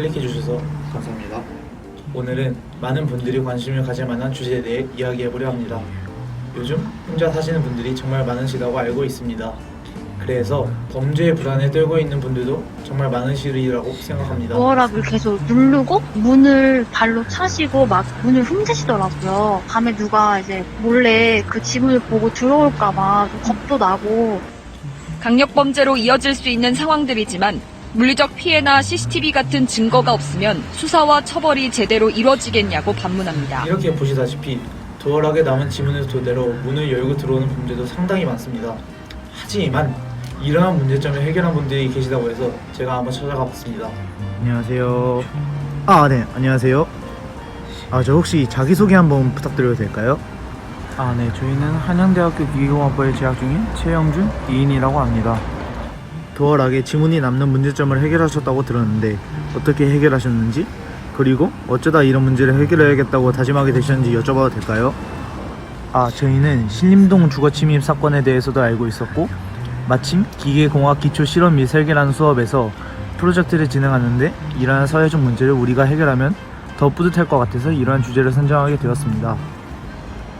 클릭해 주셔서 감사합니다. 오늘은 많은 분들이 관심을 가질 만한 주제에 대해 이야기해 보려 합니다. 요즘 혼자 사시는 분들이 정말 많으시다고 알고 있습니다. 그래서 범죄의 불안에 떨고 있는 분들도 정말 많으시리라고 생각합니다. 도어락을 계속 누르고 문을 발로 차시고 막 문을 훔치시더라고요. 밤에 누가 이제 몰래 그 지문을 보고 들어올까봐 좀 겁도 나고 강력 범죄로 이어질 수 있는 상황들이지만 물리적 피해나 CCTV 같은 증거가 없으면 수사와 처벌이 제대로 이뤄지겠냐고 반문합니다. 이렇게 보시다시피 도어락에 남은 지문을 토대로 문을 열고 들어오는 범죄도 상당히 많습니다. 하지만 이러한 문제점을 해결한 분들이 계시다고 해서 제가 한번 찾아가 봤습니다. 안녕하세요. 아, 네, 안녕하세요. 아, 저 혹시 자기소개 한번 부탁드려도 될까요? 아, 네, 저희는 한양대학교 기계공학부에 재학 중인 최영준 이인이라고 합니다. 도어락에 지문이 남는 문제점을 해결하셨다고 들었는데 어떻게 해결하셨는지 그리고 어쩌다 이런 문제를 해결해야겠다고 다짐하게 되셨는지 여쭤봐도 될까요? 아, 저희는 신림동 주거 침입 사건에 대해서도 알고 있었고 마침 기계공학 기초 실험 및 설계라는 수업에서 프로젝트를 진행하는데 이러한 사회적 문제를 우리가 해결하면 더 뿌듯할 것 같아서 이러한 주제를 선정하게 되었습니다.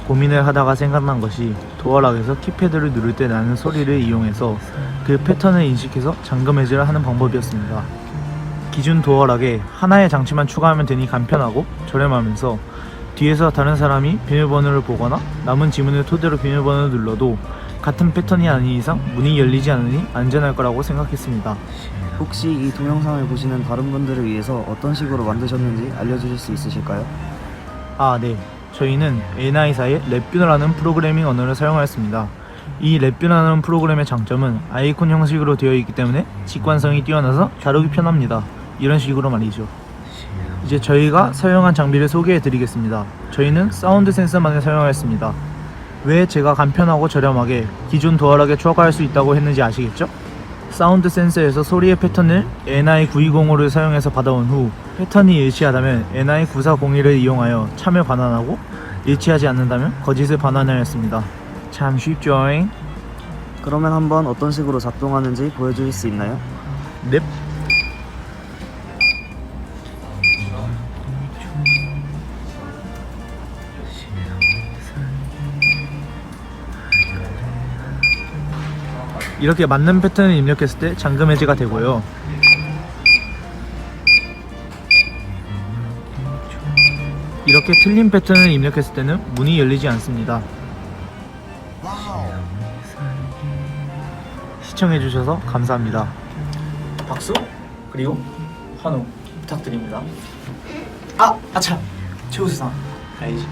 고민을 하다가 생각난 것이 도어락에서 키패드를 누를 때 나는 소리를 이용해서 그 패턴을 인식해서 잠금 해제를 하는 방법이었습니다. 기준 도어락에 하나의 장치만 추가하면 되니 간편하고 저렴하면서 뒤에서 다른 사람이 비밀번호를 보거나 남은 지문을 토대로 비밀번호를 눌러도 같은 패턴이 아닌 이상 문이 열리지 않으니 안전할 거라고 생각했습니다. 혹시 이 동영상을 보시는 다른 분들을 위해서 어떤 식으로 만드셨는지 알려주실 수 있으실까요? 아, 네. 저희는 NI사의 랩뷰라는 프로그래밍 언어를 사용하였습니다. 이 랩뷰라는 프로그램의 장점은 아이콘 형식으로 되어 있기 때문에 직관성이 뛰어나서 다루기 편합니다. 이런 식으로 말이죠. 이제 저희가 사용한 장비를 소개해 드리겠습니다. 저희는 사운드 센서만을 사용하였습니다. 왜 제가 간편하고 저렴하게 기존 도어락에 초과할 수 있다고 했는지 아시겠죠? 사운드 센서에서 소리의 패턴을 NI920을 사용해서 받아온 후 패턴이 일치하다면 NI9401을 이용하여 참여 반환하고 일치하지 않는다면 거짓을 반환하였습니다. 참 쉽죠잉? 그러면 한번 어떤 식으로 작동하는지 보여주실 수 있나요? 넵. 이렇게 맞는 패턴을 입력했을 때 잠금 해제가 되고요. 이렇게 틀린 패턴을 입력했을 때는 문이 열리지 않습니다. 시청해주셔서 감사합니다. 박수 그리고 환호 부탁드립니다. 아 아참 최우수상 알지?